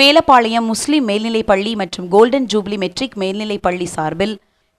மேலப்பாளையம் முஸ்லிம் மேல்நிலைப் பள்ளி மற்றும் கோல்டன் ஜூப்ளி மெட்ரிக் மேல்நிலைப் பள்ளி சார்பில்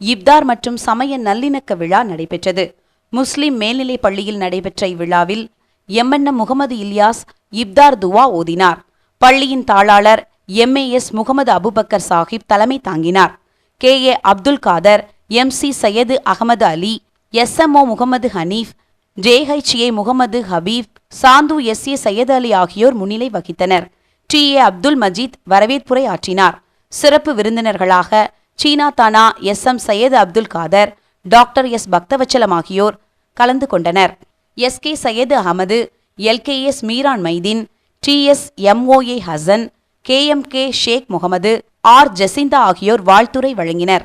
இப்தார் மற்றும் சமய நல்லிணக்க விழா நடைபெற்றது. முஸ்லிம் மேல்நிலைப் பள்ளியில் நடைபெற்ற இவ்விழாவில் எம்என்எம் முகமது இல்யாஸ் இப்தார் துவா ஓதினார். பள்ளியின் தாளாளர் எம்ஏஎஸ் முகமது அபுபக்கர் சாஹிப் தலைமை தாங்கினார். K. A. Abdul Kadar M. C. Syed Ahmed Ali SMO Mohammed Hanif JHA Mohammed Habib Sandhu S. A. Syed Ali ஆகியோர் முன்னிலை வகித்தனர். டி. ஏ. அப்துல் மஜீத் வரவேற்புரை ஆற்றினார். சிறப்பு விருந்தினர்களாக Seena Thana S. M. Syed Abdul Kadar doctor S. Bakthavatchalam ஆகியோர் கலந்து கொண்டனர். S. K. Syed Ahmed LKS Meeran Maideen T. S. MOA Hasan K. M. K. Sheikh Mohammed R. Jacintha ஆகியோர் வாழ்த்துரை வழங்கினர்.